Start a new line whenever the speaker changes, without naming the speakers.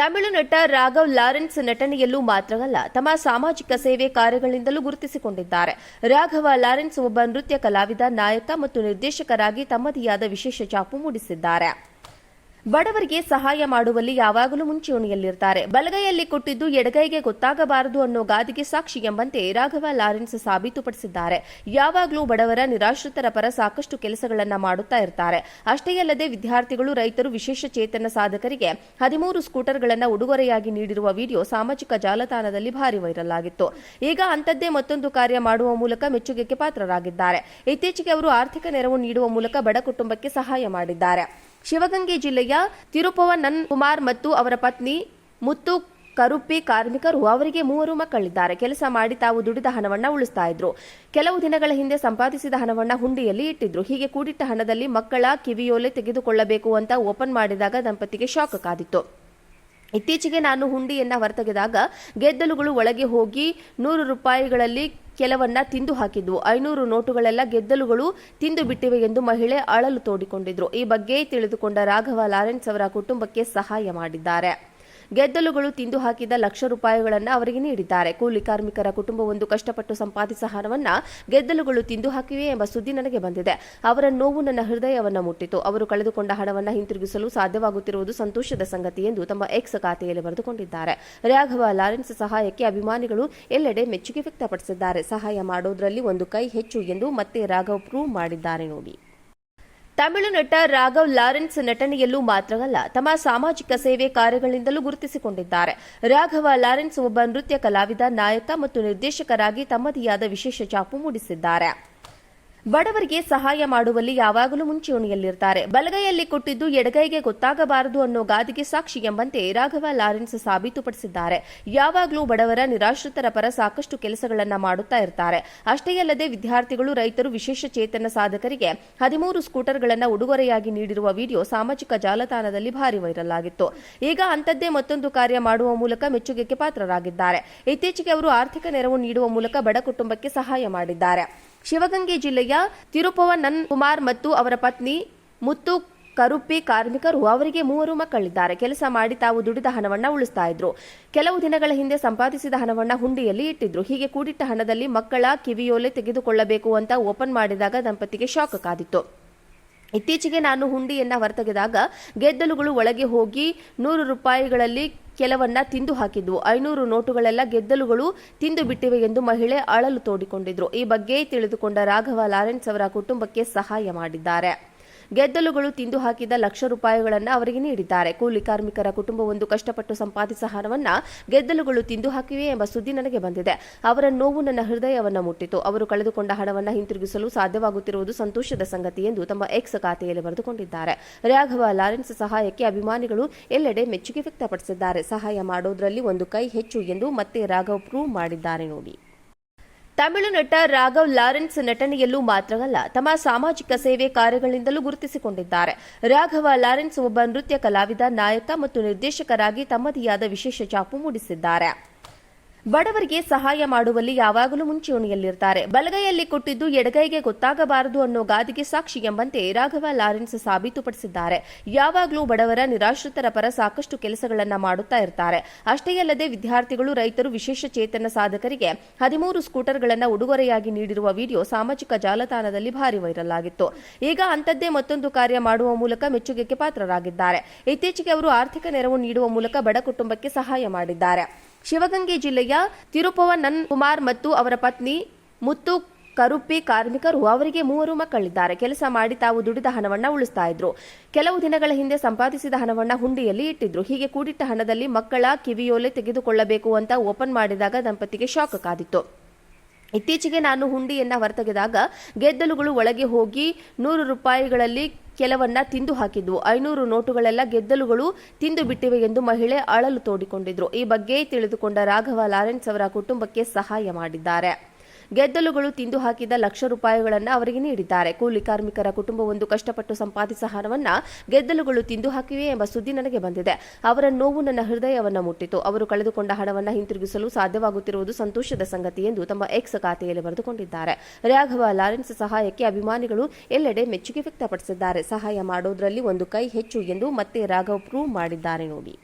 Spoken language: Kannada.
ತಮಿಳು ನಟ ರಾಘವ್ ಲಾರೆನ್ಸ್ ನಟನೆಯಲ್ಲೂ ಮಾತ್ರವಲ್ಲ, ತಮ್ಮ ಸಾಮಾಜಿಕ ಸೇವೆ ಕಾರ್ಯಗಳಿಂದಲೂ ಗುರುತಿಸಿಕೊಂಡಿದ್ದಾರೆ. ರಾಘವ ಲಾರೆನ್ಸ್ ಒಬ್ಬ ನೃತ್ಯ ಕಲಾವಿದ, ನಾಯಕ ಮತ್ತು ನಿರ್ದೇಶಕರಾಗಿ ತಮ್ಮದೇ ಆದ ವಿಶೇಷ ಚಾಪು ಮೂಡಿಸಿದ್ದಾರೆ. ಬಡವರಿಗೆ ಸಹಾಯ ಮಾಡುವಲ್ಲಿ ಯಾವಾಗಲೂ ಮುಂಚೂಣಿಯಲ್ಲಿರ್ತಾರೆ. ಬಲಗೈಯಲ್ಲಿ ಕೊಟ್ಟಿದ್ದು ಎಡಗೈಗೆ ಗೊತ್ತಾಗಬಾರದು ಅನ್ನೋ ಗಾದಿಗೆ ಸಾಕ್ಷಿ ಎಂಬಂತೆ ರಾಘವ ಲಾರೆನ್ಸ್ ಸಾಬೀತುಪಡಿಸಿದ್ದಾರೆ. ಯಾವಾಗಲೂ ಬಡವರ ನಿರಾಶ್ರಿತರ ಪರ ಸಾಕಷ್ಟು ಕೆಲಸಗಳನ್ನು ಮಾಡುತ್ತಾ ಇರ್ತಾರೆ. ಅಷ್ಟೇ ಅಲ್ಲದೆ ವಿದ್ಯಾರ್ಥಿಗಳು, ರೈತರು, ವಿಶೇಷ ಚೇತನ ಸಾಧಕರಿಗೆ ಹದಿಮೂರು ಸ್ಕೂಟರ್ಗಳನ್ನು ಉಡುಗೊರೆಯಾಗಿ ನೀಡಿರುವ ವಿಡಿಯೋ ಸಾಮಾಜಿಕ ಜಾಲತಾಣದಲ್ಲಿ ಭಾರಿ ವೈರಲ್ ಆಗಿತ್ತು. ಈಗ ಅಂಥದ್ದೇ ಮತ್ತೊಂದು ಕಾರ್ಯ ಮಾಡುವ ಮೂಲಕ ಮೆಚ್ಚುಗೆಗೆ ಪಾತ್ರರಾಗಿದ್ದಾರೆ. ಇತ್ತೀಚೆಗೆ ಅವರು ಆರ್ಥಿಕ ನೆರವು ನೀಡುವ ಮೂಲಕ ಬಡ ಕುಟುಂಬಕ್ಕೆ ಸಹಾಯ ಮಾಡಿದ್ದಾರೆ. ಶಿವಗಂಗೆ ಜಿಲ್ಲೆಯ ತಿರುಪವನನ್ ಕುಮಾರ್ ಮತ್ತು ಅವರ ಪತ್ನಿ ಮುತ್ತು ಕರುಪ್ಪಿ ಕಾರ್ಮಿಕರು ಅವರಿಗೆ ಮೂವರು ಮಕ್ಕಳಿದ್ದಾರೆ. ಕೆಲಸ ಮಾಡಿ ತಾವು ದುಡಿದ ಹಣವನ್ನ ಉಳಿಸ್ತಾ ಇದ್ರು. ಕೆಲವು ದಿನಗಳ ಹಿಂದೆ ಸಂಪಾದಿಸಿದ ಹಣವನ್ನ ಹುಂಡಿಯಲ್ಲಿ ಇಟ್ಟಿದ್ರು. ಹೀಗೆ ಕೂಡಿಟ್ಟ ಹಣದಲ್ಲಿ ಮಕ್ಕಳ ಕಿವಿಯೋಲೆ ತೆಗೆದುಕೊಳ್ಳಬೇಕು ಅಂತ ಓಪನ್ ಮಾಡಿದಾಗ ದಂಪತಿಗೆ ಶಾಕ್ ಕಾದಿತ್ತು. ಇತ್ತೀಚೆಗೆ ನಾನು ಹುಂಡಿಯನ್ನ ಹೊರತೆಗೆದಾಗ ಗೆದ್ದಲುಗಳು ಒಳಗೆ ಹೋಗಿ ನೂರು ರೂಪಾಯಿಗಳಲ್ಲಿ ಕೆಲವನ್ನ ತಿಂದು ಹಾಕಿದ್ವು. ಐನೂರು ನೋಟುಗಳೆಲ್ಲ ಗೆದ್ದಲುಗಳು ತಿಂದು ಬಿಟ್ಟಿವೆ ಎಂದು ಮಹಿಳೆ ಅಳಲು ತೋಡಿಕೊಂಡಿದ್ರು. ಈ ಬಗ್ಗೆ ತಿಳಿದುಕೊಂಡ ರಾಘವ ಲಾರೆನ್ಸ್ ಅವರ ಕುಟುಂಬಕ್ಕೆ ಸಹಾಯ ಮಾಡಿದ್ದಾರೆ. ಗೆದ್ದಲುಗಳು ತಿಂದು ಹಾಕಿದ ಲಕ್ಷ ರೂಪಾಯಿಗಳನ್ನು ಅವರಿಗೆ ನೀಡಿದ್ದಾರೆ. ಕೂಲಿ ಕಾರ್ಮಿಕರ ಕುಟುಂಬವೊಂದು ಕಷ್ಟಪಟ್ಟು ಸಂಪಾದಿಸಿದ ಹಣವನ್ನು ಗೆದ್ದಲುಗಳು ತಿಂದು ಹಾಕಿವೆ ಎಂಬ ಸುದ್ದಿ ನನಗೆ ಬಂದಿದೆ. ಅವರ ನೋವು ನನ್ನ ಹೃದಯವನ್ನು ಮುಟ್ಟಿತು. ಅವರು ಕಳೆದುಕೊಂಡ ಹಣವನ್ನು ಹಿಂತಿರುಗಿಸಲು ಸಾಧ್ಯವಾಗುತ್ತಿರುವುದು ಸಂತೋಷದ ಸಂಗತಿ ಎಂದು ತಮ್ಮ ಎಕ್ಸ್ ಖಾತೆಯಲ್ಲಿ ಬರೆದುಕೊಂಡಿದ್ದಾರೆ. ರಾಘವ ಲಾರೆನ್ಸ್ ಸಹಾಯಕ್ಕೆ ಅಭಿಮಾನಿಗಳು ಎಲ್ಲೆಡೆ ಮೆಚ್ಚುಗೆ ವ್ಯಕ್ತಪಡಿಸಿದ್ದಾರೆ. ಸಹಾಯ ಮಾಡೋದ್ರಲ್ಲಿ ಒಂದು ಕೈ ಹೆಚ್ಚು ಎಂದು ಮತ್ತೆ ರಾಘವ್ ಪ್ರೂವ್ ಮಾಡಿದ್ದಾರೆ ನೋಡಿ. ತಮಿಳು ನಟ ರಾಘವ್ ಲಾರೆನ್ಸ್ ನಟನೆಯಲ್ಲೂ ಮಾತ್ರವಲ್ಲ, ತಮ್ಮ ಸಾಮಾಜಿಕ ಸೇವೆ ಕಾರ್ಯಗಳಿಂದಲೂ ಗುರುತಿಸಿಕೊಂಡಿದ್ದಾರೆ. ರಾಘವ ಲಾರೆನ್ಸ್ ಒಬ್ಬ ನೃತ್ಯ ಕಲಾವಿದ, ನಾಯಕ ಮತ್ತು ನಿರ್ದೇಶಕರಾಗಿ ತಮ್ಮದೇ ಆದ ವಿಶೇಷ ಚಾಪು ಮೂಡಿಸಿದ್ದಾರೆ. ಬಡವರಿಗೆ ಸಹಾಯ ಮಾಡುವಲ್ಲಿ ಯಾವಾಗಲೂ ಮುಂಚೂಣಿಯಲ್ಲಿರ್ತಾರೆ. ಬಲಗೈಯಲ್ಲಿ ಕೊಟ್ಟಿದ್ದು ಎಡಗೈಗೆ ಗೊತ್ತಾಗಬಾರದು ಅನ್ನೋ ಗಾದಿಗೆ ಸಾಕ್ಷಿ ಎಂಬಂತೆ ರಾಘವ ಲಾರೆನ್ಸ್ ಸಾಬೀತುಪಡಿಸಿದ್ದಾರೆ. ಯಾವಾಗಲೂ ಬಡವರ ನಿರಾಶ್ರಿತರ ಪರ ಸಾಕಷ್ಟು ಕೆಲಸಗಳನ್ನು ಮಾಡುತ್ತಾ ಇರ್ತಾರೆ. ಅಷ್ಟೇ ಅಲ್ಲದೆ ವಿದ್ಯಾರ್ಥಿಗಳು, ರೈತರು, ವಿಶೇಷ ಚೇತನ ಸಾಧಕರಿಗೆ ಹದಿಮೂರು ಸ್ಕೂಟರ್ಗಳನ್ನು ಉಡುಗೊರೆಯಾಗಿ ನೀಡಿರುವ ವಿಡಿಯೋ ಸಾಮಾಜಿಕ ಜಾಲತಾಣದಲ್ಲಿ ಭಾರಿ ವೈರಲ್ ಆಗಿತ್ತು. ಈಗ ಅಂಥದ್ದೇ ಮತ್ತೊಂದು ಕಾರ್ಯ ಮಾಡುವ ಮೂಲಕ ಮೆಚ್ಚುಗೆಗೆ ಪಾತ್ರರಾಗಿದ್ದಾರೆ. ಇತ್ತೀಚೆಗೆ ಅವರು ಆರ್ಥಿಕ ನೆರವು ನೀಡುವ ಮೂಲಕ ಬಡ ಕುಟುಂಬಕ್ಕೆ ಸಹಾಯ ಮಾಡಿದ್ದಾರೆ. ಶಿವಗಂಗೆ ಜಿಲ್ಲೆಯ ತಿರುಪವನನ್ ಕುಮಾರ್ ಮತ್ತು ಅವರ ಪತ್ನಿ ಮುತ್ತು ಕರುಪ್ಪಿ ಕಾರ್ಮಿಕರು ಅವರಿಗೆ ಮೂವರು ಮಕ್ಕಳಿದ್ದಾರೆ. ಕೆಲಸ ಮಾಡಿ ತಾವು ದುಡಿದ ಹಣವನ್ನ ಉಳಿಸ್ತಾ ಇದ್ರು. ಕೆಲವು ದಿನಗಳ ಹಿಂದೆ ಸಂಪಾದಿಸಿದ ಹಣವನ್ನ ಹುಂಡಿಯಲ್ಲಿ ಇಟ್ಟಿದ್ರು. ಹೀಗೆ ಕೂಡಿಟ್ಟ ಹಣದಲ್ಲಿ ಮಕ್ಕಳ ಕಿವಿಯೋಲೆ ತೆಗೆದುಕೊಳ್ಳಬೇಕು ಅಂತ ಓಪನ್ ಮಾಡಿದಾಗ ದಂಪತಿಗೆ ಶಾಕ್ ಕಾದಿತ್ತು. ಇತ್ತೀಚೆಗೆ ನಾನು ಹುಂಡಿಯನ್ನ ಹೊರತೆಗೆದಾಗ ಗೆದ್ದಲುಗಳು ಒಳಗೆ ಹೋಗಿ ನೂರು ರೂಪಾಯಿಗಳಲ್ಲಿ ಕೆಲವನ್ನ ತಿಂದು ಹಾಕಿದ್ವು. ಐನೂರು ನೋಟುಗಳೆಲ್ಲ ಗೆದ್ದಲುಗಳು ತಿಂದು ಬಿಟ್ಟಿವೆ ಎಂದು ಮಹಿಳೆ ಅಳಲು ತೋಡಿಕೊಂಡಿದ್ರು. ಈ ಬಗ್ಗೆ ತಿಳಿದುಕೊಂಡ ರಾಘವ ಲಾರೆನ್ಸ್ ಅವರ ಕುಟುಂಬಕ್ಕೆ ಸಹಾಯ ಮಾಡಿದ್ದಾರೆ. ಗೆದ್ದಲುಗಳು ತಿಂದು ಹಾಕಿದ ಲಕ್ಷ ರೂಪಾಯಿಗಳನ್ನು ಅವರಿಗೆ ನೀಡಿದ್ದಾರೆ. ಕೂಲಿ ಕಾರ್ಮಿಕರ ಕುಟುಂಬವೊಂದು ಕಷ್ಟಪಟ್ಟು ಸಂಪಾದಿಸಿದ ಹಣವನ್ನು ಗೆದ್ದಲುಗಳು ತಿಂದು ಹಾಕಿವೆ ಎಂಬ ಸುದ್ದಿ ನನಗೆ ಬಂದಿದೆ. ಅವರ ನೋವು ನನ್ನ ಹೃದಯವನ್ನು ಮುಟ್ಟಿತು. ಅವರು ಕಳೆದುಕೊಂಡ ಹಣವನ್ನು ಹಿಂತಿರುಗಿಸಲು ಸಾಧ್ಯವಾಗುತ್ತಿರುವುದು ಸಂತೋಷದ ಸಂಗತಿ ಎಂದು ತಮ್ಮ ಎಕ್ಸ್ ಖಾತೆಯಲ್ಲಿ ಬರೆದುಕೊಂಡಿದ್ದಾರೆ. ರಾಘವ ಲಾರೆನ್ಸ್ ಸಹಾಯಕ್ಕೆ ಅಭಿಮಾನಿಗಳು ಎಲ್ಲೆಡೆ ಮೆಚ್ಚುಗೆ ವ್ಯಕ್ತಪಡಿಸಿದ್ದಾರೆ. ಸಹಾಯ ಮಾಡೋದ್ರಲ್ಲಿ ಒಂದು ಕೈ ಹೆಚ್ಚು ಎಂದು ಮತ್ತೆ ರಾಘವ್ ಪ್ರೂವ್ ಮಾಡಿದ್ದಾರೆ ನೋಡಿ. ತಮಿಳು ನಟ ರಾಘವ್ ಲಾರೆನ್ಸ್ ನಟನೆಯಲ್ಲೂ ಮಾತ್ರವಲ್ಲ, ತಮ್ಮ ಸಾಮಾಜಿಕ ಸೇವೆ ಕಾರ್ಯಗಳಿಂದಲೂ ಗುರುತಿಸಿಕೊಂಡಿದ್ದಾರೆ. ರಾಘವ ಲಾರೆನ್ಸ್ ಒಬ್ಬ ನೃತ್ಯ ಕಲಾವಿದ, ನಾಯಕ ಮತ್ತು ನಿರ್ದೇಶಕರಾಗಿ ತಮ್ಮದೇ ಆದ ವಿಶೇಷ ಚಾಪು ಮೂಡಿಸಿದ್ದಾರೆ. ಬಡವರಿಗೆ ಸಹಾಯ ಮಾಡುವಲ್ಲಿ ಯಾವಾಗಲೂ ಮುಂಚೂಣಿಯಲ್ಲಿರ್ತಾರೆ. ಬಲಗೈಯಲ್ಲಿ ಕೊಟ್ಟಿದ್ದು ಎಡಗೈಗೆ ಗೊತ್ತಾಗಬಾರದು ಅನ್ನೋ ಗಾದಿಗೆ ಸಾಕ್ಷಿ ಎಂಬಂತೆ ರಾಘವ ಲಾರೆನ್ಸ್ ಸಾಬೀತುಪಡಿಸಿದ್ದಾರೆ. ಯಾವಾಗಲೂ ಬಡವರ ನಿರಾಶ್ರಿತರ ಪರ ಸಾಕಷ್ಟು ಕೆಲಸಗಳನ್ನು ಮಾಡುತ್ತಾ ಇರ್ತಾರೆ. ಅಷ್ಟೇ ಅಲ್ಲದೆ ವಿದ್ಯಾರ್ಥಿಗಳು, ರೈತರು, ವಿಶೇಷ ಚೇತನ ಸಾಧಕರಿಗೆ ಹದಿಮೂರು ಸ್ಕೂಟರ್ಗಳನ್ನು ಉಡುಗೊರೆಯಾಗಿ ನೀಡಿರುವ ವಿಡಿಯೋ ಸಾಮಾಜಿಕ ಜಾಲತಾಣದಲ್ಲಿ ಭಾರಿ ವೈರಲ್ ಆಗಿತ್ತು. ಈಗ ಅಂಥದ್ದೇ ಮತ್ತೊಂದು ಕಾರ್ಯ ಮಾಡುವ ಮೂಲಕ ಮೆಚ್ಚುಗೆಗೆ ಪಾತ್ರರಾಗಿದ್ದಾರೆ. ಇತ್ತೀಚೆಗೆ ಅವರು ಆರ್ಥಿಕ ನೆರವು ನೀಡುವ ಮೂಲಕ ಬಡ ಕುಟುಂಬಕ್ಕೆ ಸಹಾಯ ಮಾಡಿದ್ದಾರೆ. ಶಿವಗಂಗೆ ಜಿಲ್ಲೆಯ ತಿರುಪವನನ್ ಕುಮಾರ್ ಮತ್ತು ಅವರ ಪತ್ನಿ ಮುತ್ತು ಕರುಪ್ಪಿ ಕಾರ್ಮಿಕರು ಅವರಿಗೆ ಮೂವರು ಮಕ್ಕಳಿದ್ದಾರೆ. ಕೆಲಸ ಮಾಡಿ ತಾವು ದುಡಿದ ಹಣವನ್ನ ಉಳಿಸ್ತಾ ಇದ್ರು. ಕೆಲವು ದಿನಗಳ ಹಿಂದೆ ಸಂಪಾದಿಸಿದ ಹಣವನ್ನ ಹುಂಡಿಯಲ್ಲಿ ಇಟ್ಟಿದ್ರು. ಹೀಗೆ ಕೂಡಿಟ್ಟ ಹಣದಲ್ಲಿ ಮಕ್ಕಳ ಕಿವಿಯೋಲೆ ತೆಗೆದುಕೊಳ್ಳಬೇಕು ಅಂತ ಓಪನ್ ಮಾಡಿದಾಗ ದಂಪತಿಗೆ ಶಾಕ್ ಕಾದಿತ್ತು. ಇತ್ತೀಚೆಗೆ ನಾನು ಹುಂಡಿಯನ್ನ ಹೊರತೆಗೆದಾಗ ಗೆದ್ದಲುಗಳು ಒಳಗೆ ಹೋಗಿ ನೂರು ರೂಪಾಯಿಗಳಲ್ಲಿ ಕೆಲವನ್ನ ತಿಂದು ಹಾಕಿದ್ವು. ಐನೂರು ನೋಟುಗಳೆಲ್ಲ ಗೆದ್ದಲುಗಳು ತಿಂದು ಬಿಟ್ಟಿವೆ ಎಂದು ಮಹಿಳೆ ಅಳಲು ತೋಡಿಕೊಂಡಿದ್ರು. ಈ ಬಗ್ಗೆ ತಿಳಿದುಕೊಂಡ ರಾಘವ ಲಾರೆನ್ಸ್ ಅವರ ಕುಟುಂಬಕ್ಕೆ ಸಹಾಯ ಮಾಡಿದ್ದಾರೆ. ಗೆದ್ದಲುಗಳು ತಿಂದು ಹಾಕಿದ ಲಕ್ಷ ರೂಪಾಯಿಗಳನ್ನು ಅವರಿಗೆ ನೀಡಿದ್ದಾರೆ. ಕೂಲಿ ಕಾರ್ಮಿಕರ ಕುಟುಂಬವೊಂದು ಕಷ್ಟಪಟ್ಟು ಸಂಪಾದಿಸಿದ ಹಣವನ್ನು ಗೆದ್ದಲುಗಳು ತಿಂದು ಹಾಕಿವೆ ಎಂಬ ಸುದ್ದಿ ನನಗೆ ಬಂದಿದೆ. ಅವರ ನೋವು ನನ್ನ ಹೃದಯವನ್ನು ಮುಟ್ಟಿತು. ಅವರು ಕಳೆದುಕೊಂಡ ಹಣವನ್ನು ಹಿಂತಿರುಗಿಸಲು ಸಾಧ್ಯವಾಗುತ್ತಿರುವುದು ಸಂತೋಷದ ಸಂಗತಿ ಎಂದು ತಮ್ಮ ಎಕ್ಸ್ ಖಾತೆಯಲ್ಲಿ ಬರೆದುಕೊಂಡಿದ್ದಾರೆ. ರಾಘವ ಲಾರೆನ್ಸ್ ಸಹಾಯಕ್ಕೆ ಅಭಿಮಾನಿಗಳು ಎಲ್ಲೆಡೆ ಮೆಚ್ಚುಗೆ ವ್ಯಕ್ತಪಡಿಸಿದ್ದಾರೆ. ಸಹಾಯ ಮಾಡೋದ್ರಲ್ಲಿ ಒಂದು ಕೈ ಹೆಚ್ಚು ಎಂದು ಮತ್ತೆ ರಾಘವ್ ಪ್ರೂವ್ ಮಾಡಿದ್ದಾರೆ ನೋಡಿ.